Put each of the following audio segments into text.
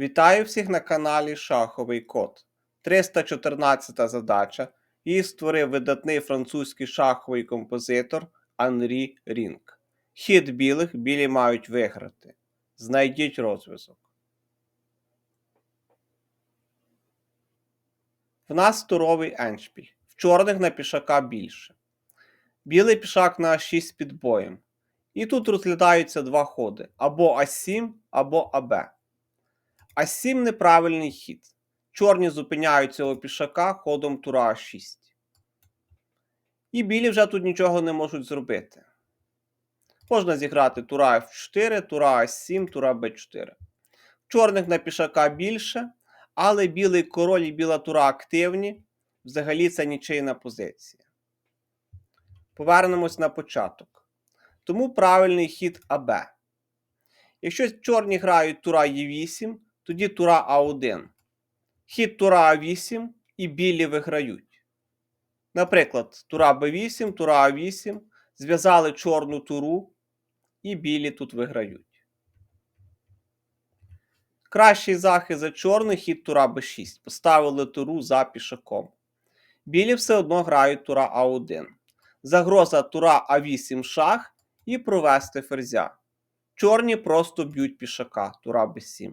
Вітаю всіх на каналі Шаховий Код. 314 задача. Її створив видатний французький шаховий композитор Анрі Рінг. Хід білих білі мають виграти. Знайдіть розв'язок. В нас туровий еншпіль. В чорних на пішака більше. Білий пішак на А6 під боєм. І тут розглядаються два ходи: або А7, або АБ. А7 неправильний хід. Чорні зупиняють цього пішака ходом тура А6. І білі вже тут нічого не можуть зробити. Можна зіграти тура F4, тура А7, тура Б4. Чорних на пішака більше, але білий король і біла тура активні. Взагалі це нічийна позиція. Повернемось на початок. Тому правильний хід АБ. Якщо чорні грають тура Е8, тоді тура А1. Хід тура А8 і білі виграють. Наприклад, тура Б8, тура А8, зв'язали чорну туру, і білі тут виграють. Кращий захист за чорний хід тура Б6. Поставили туру за пішаком. Білі все одно грають тура А1. Загроза тура А8 шах і провести ферзя. Чорні просто б'ють пішака, тура Б7.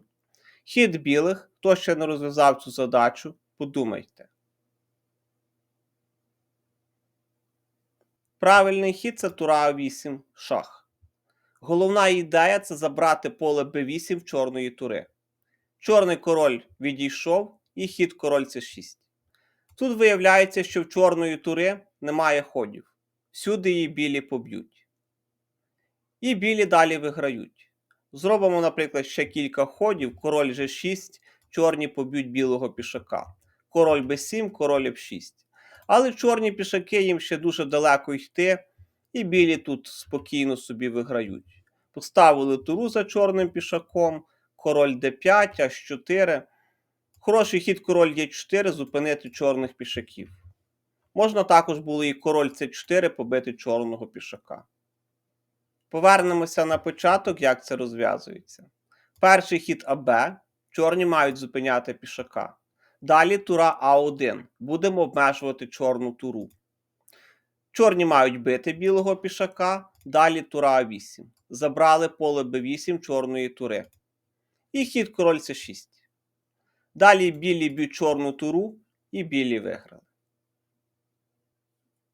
Хід білих, хто ще не розв'язав цю задачу, подумайте. Правильний хід це тура А8 шах. Головна ідея це забрати поле Б8 в чорної тури. Чорний король відійшов і хід король С6. Тут виявляється, що в чорної тури немає ходів. Всюди її білі поб'ють. І білі далі виграють. Зробимо, наприклад, ще кілька ходів. Король G6, чорні поб'ють білого пішака. Король B7, король F6. Але чорні пішаки їм ще дуже далеко йти, і білі тут спокійно собі виграють. Поставили туру за чорним пішаком, король d5, H4. Хороший хід король Е4 зупинити чорних пішаків. Можна також було і король С4 побити чорного пішака. Повернемося на початок, як це розв'язується. Перший хід АБ. Чорні мають зупиняти пішака. Далі тура А1. Будемо обмежувати чорну туру. Чорні мають бити білого пішака. Далі тура А8. Забрали поле Б8 чорної тури. І хід король С6. Далі білі б'ють чорну туру і білі виграли.